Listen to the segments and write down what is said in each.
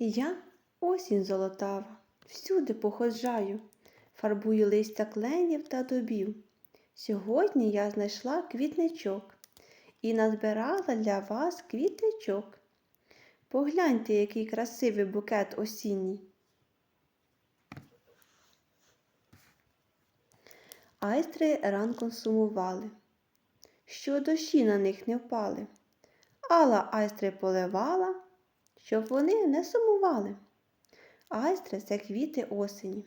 Я осінь золотава, всюди походжаю, фарбую листя кленів та дубів. Сьогодні я знайшла квітничок і назбирала для вас квітничок. Погляньте, який красивий букет осінній. Айстри ранком сумували, що дощі на них не впали. Алла айстри поливала, щоб вони не сумували. Айстра це квіти осені.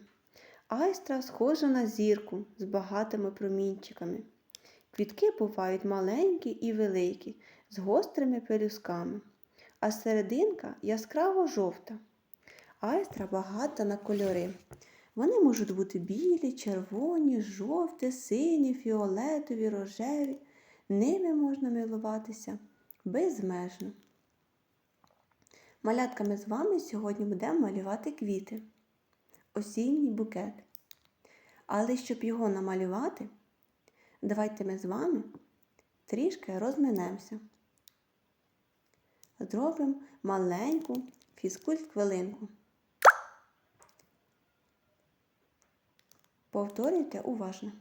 Айстра схожа на зірку з багатими промінчиками. Квітки бувають маленькі і великі, з гострими пелюсками, а серединка яскраво жовта. Айстра багата на кольори. Вони можуть бути білі, червоні, жовті, сині, фіолетові, рожеві. Ними можна милуватися безмежно. Малятками з вами сьогодні будемо малювати квіти. Осінній букет. Але щоб його намалювати, давайте ми з вами трішки розминемося. Зробимо маленьку фізкульт-хвилинку. Повторюйте уважно.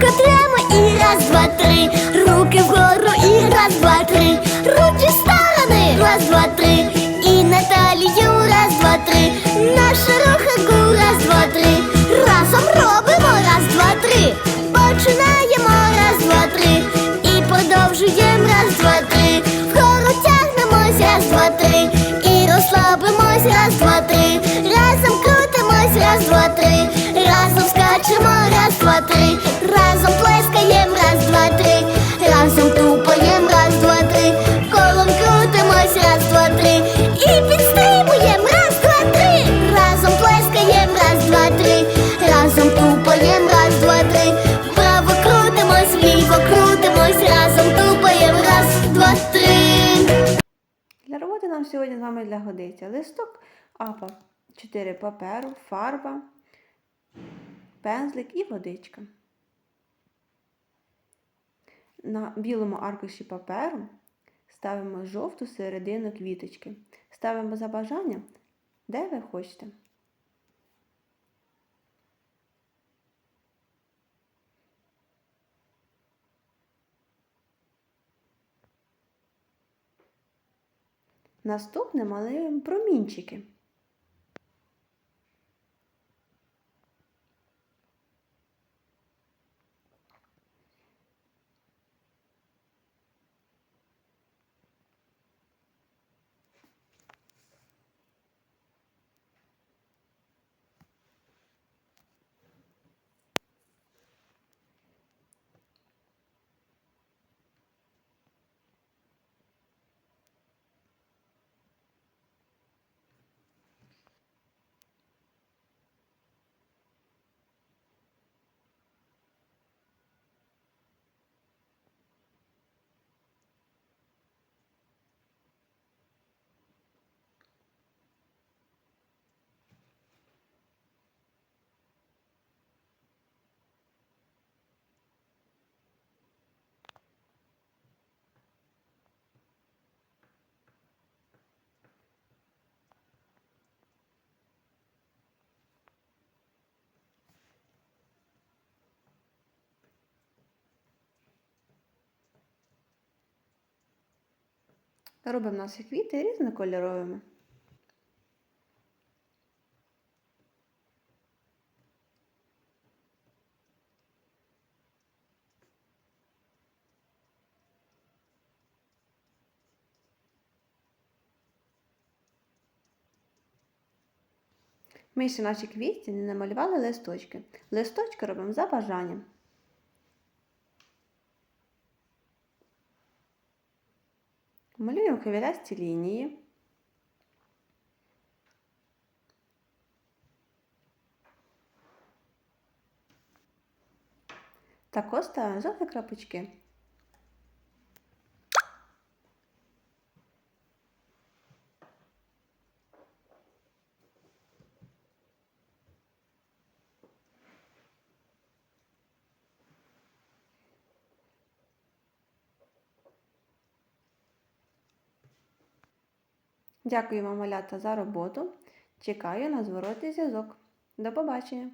Руки прямо і раз, два, три. Нам сьогодні з вами для годиться листок А4 4 паперу, фарба, пензлик і водичка. На білому аркуші паперу ставимо жовту середину квіточки. Ставимо за бажанням, де ви хочете. Наступне малюємо промінчики. Робимо наші квіти різнокольоровими. Ми ще наші квітці не намалювали листочки. Листочки робимо за бажанням. Малюємо хвилясті лінії. Також ставимо жовті крапочки. Дякую вам, малята, за роботу. Чекаю на зворотний зв'язок. До побачення!